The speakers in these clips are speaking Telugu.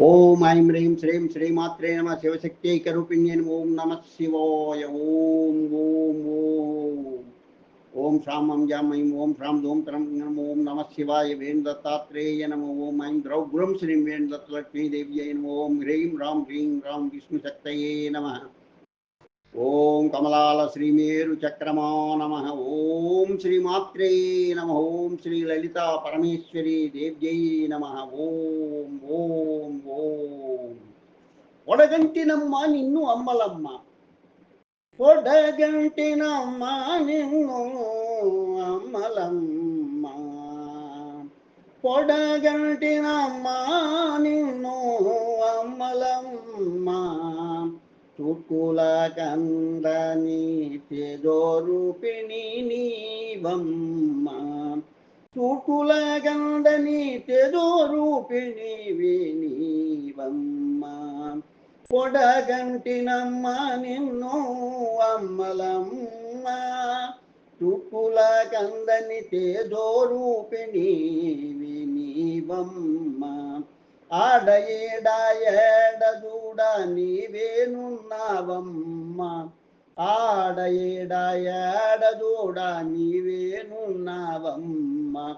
ఓం ఐం హ్రీం శ్రీం శ్రీమాత్రే నమ శివశక్త్యైకరూపిణ్యై ఓం నమ శివాయ ఓం ఓం ఓం ఓం శ్రామం జామయం ఓం శ్రాం దోం త్రం నమ ఓం నమ శివాయ వేణు దత్తాత్రేయ నమ ఓం ఐం ద్రౌగ్రం శ్రీం వేణు దత్తలక్ష్మీదేవ్యై నమ ఓం హ్రీం రాం హ్రీం రాం విష్ణు శక్తయే నమ ఓం కమలాల శ్రీమేరు చక్రమా నమ. ఓం శ్రీమాత్రే నమ. ఓం శ్రీ లలిత పరమేశ్వరి దేవ్యై నమ. ఓం ఓం ఓం. పొడగంటినమ్మ నిన్ను అమ్మలమ్మ. పొడగంటినమ్మ నిన్ను అమ్మలమ్మ. పొడగంటినమ్మ నిన్ను అమ్మలమ్మ. తుకుల కందని తెదోరూపిణి నీవమ్మ తుకుల తేజోరూపిణి తెదోరూపిణి నీవమ్మ పొడగంటినమ్మ నిన్ను అమ్మలమ్మ తుకుల కందని తేజోరూపిణి నీవమ్మ ఆడ ఏడ ఏడ దూడ నీవేనున్నావమ్మ. ఆడ నీవేనున్నావమ్మ.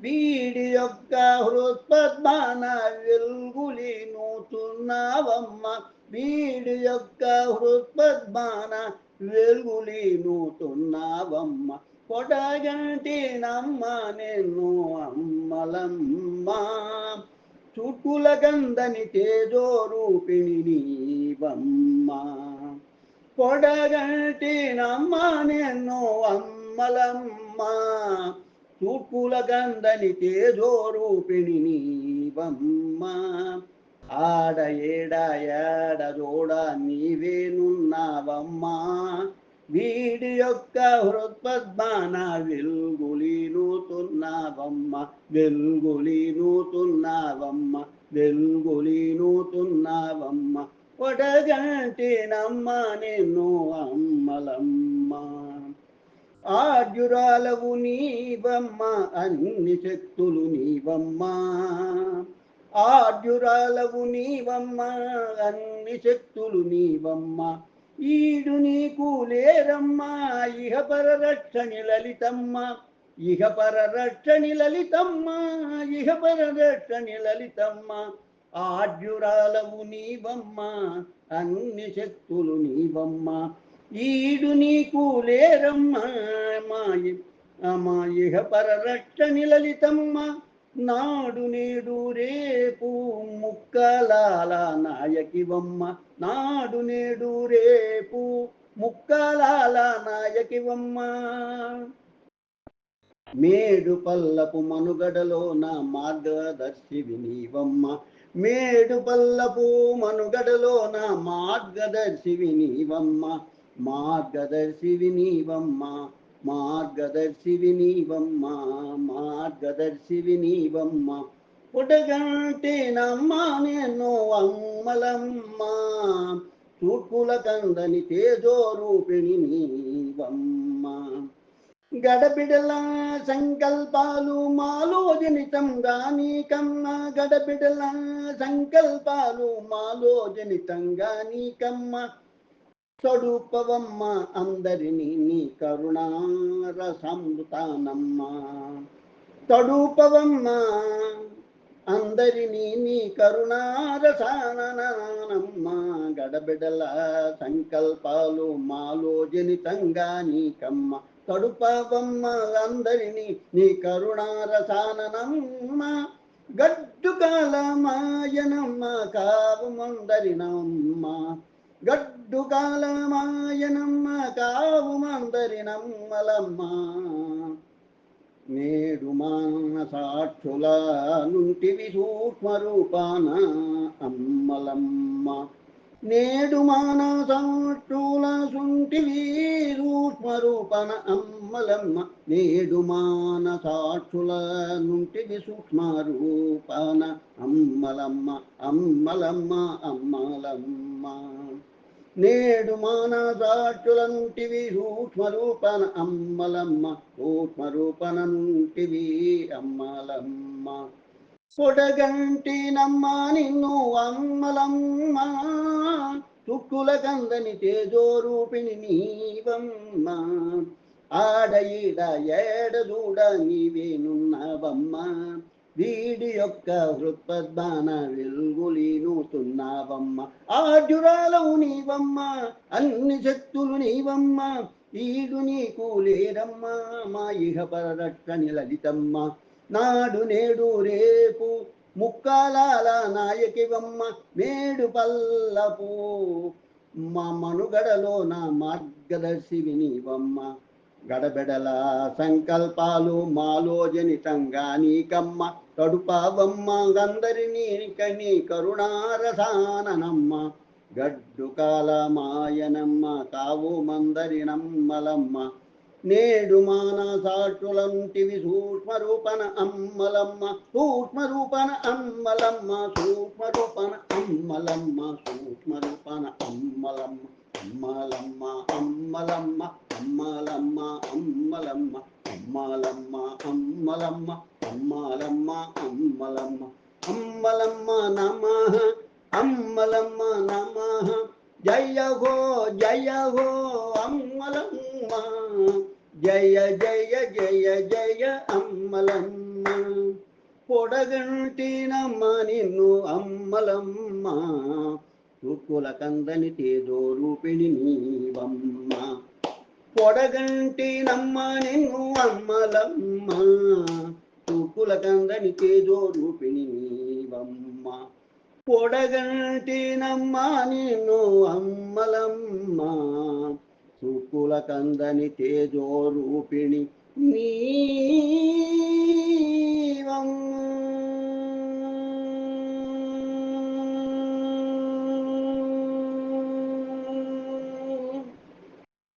వీడి యొక్క హృత్పద్మాన వెల్గులి నూతున్నావమ్మ. వీడి యొక్క హృత్పద్మాన వెల్గులి నూతున్నావమ్మ. పొడగంటినమ్మ నిన్ను అమ్మలమ్మ. చుట్టుల గంధని తేజోరూపిణి నీవమ్మ పొడగంటినమ్మ నిన్ను అమ్మలమ్మ చుట్టుల గంధని తేజోరూపిణి నీవమ్మ ఆడ ఏడ ఏడ జోడ నీవేనున్నావమ్మా వీడి యొక్క హృత్పద్మాన విల్గులీను నూతున్నావమ్మ వెలుగులి నూతున్నావమ్మ వెలుగులి నూతున్నావమ్మ. ఒడగంటినమ్మ నిన్ను అమ్మలమ్మ. ఆద్యురాలవు నీవమ్మ అన్ని శక్తులు నీవమ్మ. ఆద్యురాలవు నీవమ్మ అన్ని శక్తులు నీవమ్మ. ఈడు నీకు లేరమ్మ ఇహ పరరక్షణి లలితమ్మ. ఇహ పరరక్షణి లలితమ్మ ఇహ పరరక్షణి లలితమ్మ ఆద్యురాలవు నీవమ్మ అన్ని శక్తులు నీవమ్మ. ఈడు నీకు లేరమ్మ మా మా ఇహ పరరక్షణి లలితమ్మ నాడు నేడు రేపు ముక్కలాల నాయకివమ్మ. నాడు నేడు రేపు ముక్కలాల నాయకివమ్మ. మేడు పల్లపు మనుగడలో నా మార్గదర్శి వినీవమ్మ. మేడు పల్లపు మనుగడలో నా మార్గదర్శి వినీవమ్మ. మార్గదర్శి వినీవమ్మ మార్గదర్శి వినీవమ్మ మార్గదర్శి వినీవమ్మ. పుటగంటేనమ్మ నేను అమ్మలమ్మ. తూర్పుల కందని తేజో రూపిణి నీవమ్మ. గడబిడల సంకల్పాలు మాలో జనితంగా నీకమ్మ గడబిడల సంకల్పాలు మాలో జనితంగా నీకమ్మ స్వరూపవమ్మ అందరినీ నీ కరుణార సంవృతానమ్మ తడుపవమ్మ అందరినీ నీ కరుణారసానమ్మ గడబిడల సంకల్పాలు మాలో జనితంగా నీకమ్మ. తడుపవమ్మ అందరినీ నీ కరుణారసానమ్మ గడ్డు కాలమాయనమ్మ కావుమందరినమ్మ. గడ్డు కాలమాయనమ్మ కావుమందరినమ్మలమ్మ. నేడు మాన సాక్షుల నుంటివి సూక్ష్మరూపాన అమ్మలమ్మ. నేడు మాన సాక్షుల సుంటివి సూక్ష్మరూపన అమ్మలమ్మ. నేడు మాన సాక్షుల నుంటివి సూక్ష్మరూపాన అమ్మలమ్మ. అమ్మలమ్మ అమ్మలమ్మ. నేడు మానసాక్షుల నుంటివి సూక్ష్మరూపన అమ్మలమ్మ సూక్ష్మరూపన నుంటివి అమ్మలమ్మ. పొడగంటినమ్మ నిన్ను అమ్మలమ్మ తుక్కుల కందని తేజోరూపిణి నీవమ్మ. ఆడ ఈడ ఏడ చూడ నీవేనున్నావమ్మ వీడి యొక్క హృత్పద్మాన వెలుగులీనుతున్నావమ్మ ఆర్జురాలవు నీవమ్మ అన్ని శక్తులు నీవమ్మ ఈడు నీకు లేరమ్మా మా ఇహ పరరక్షణి లలితమ్మ నాడు నేడు రేపు ముక్కాలాల నాయకివమ్మ మేడు పల్లపు మా మనుగడలో నా మార్గదర్శివి నీవమ్మ. గడబెడల సంకల్పాలు మాలో జనితంగా నీకమ్మ. కడుపావమ్మ అందరినీ కని కరుణారసాననమ్మ. గడ్డు కాలమాయనమ్మ తావు మందరి నమ్మలమ్మ. నేడు మానసాటులంటివి సూక్ష్మరూపణ అమ్మలమ్మ. సూక్ష్మరూపణ అమ్మలమ్మ సూక్ష్మరూపణ అమ్మలమ్మ సూక్ష్మరూపణ అమ్మలమ్మ అమ్మలమ్మ అమ్మలమ్మ. అమ్మాలమ్మ అమ్మలమ్మ అమ్మాలమ్మ అమ్మలమ్మ అమ్మాలమ్మ అమ్మలమ్మ. అమ్మలమ్మ నమ అమ్మలమ్మ నమ. జయ హో జయ హో అమ్మలమ్మ. జయ జయ జయ జయ అమ్మలమ్మ. పొడగంటినమ్మ నిన్ను అమ్మలమ్మ. చుక్కుల కందని తేదో రూపిణి నీవమ్మ. పొడగంటి నమ్మ నిన్ను అమ్మలమ్మ. చుక్కుల కందని తేజో రూపిణి నీవమ్మ. పొడగంటి నమ్మ నిన్ను అమ్మలమ్మ. చుక్కుల కందని తేజో రూపిణి నీవమ్మ.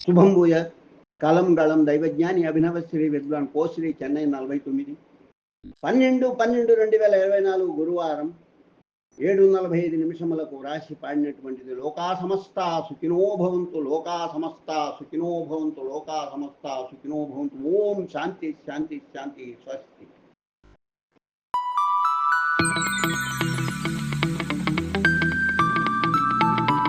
శుభం భూయ కలం గళం దైవజ్ఞాని అభినవ శ్రీ విద్వాన్ కోశ్రీ చెన్నై నలభై తొమ్మిది. పన్నెండు పన్నెండు రెండు వేల ఇరవై నాలుగు గురువారం ఏడు నలభై ఐదు నిమిషములకు రాసి పాడినటువంటిది లోకా సమస్త సుఖినో భవంతు లోకా సమస్త సుఖినోభవంతు లోకా సమస్త సుఖినోభవంతు ఓం శాంతి శాంతి శాంతి స్వస్తి.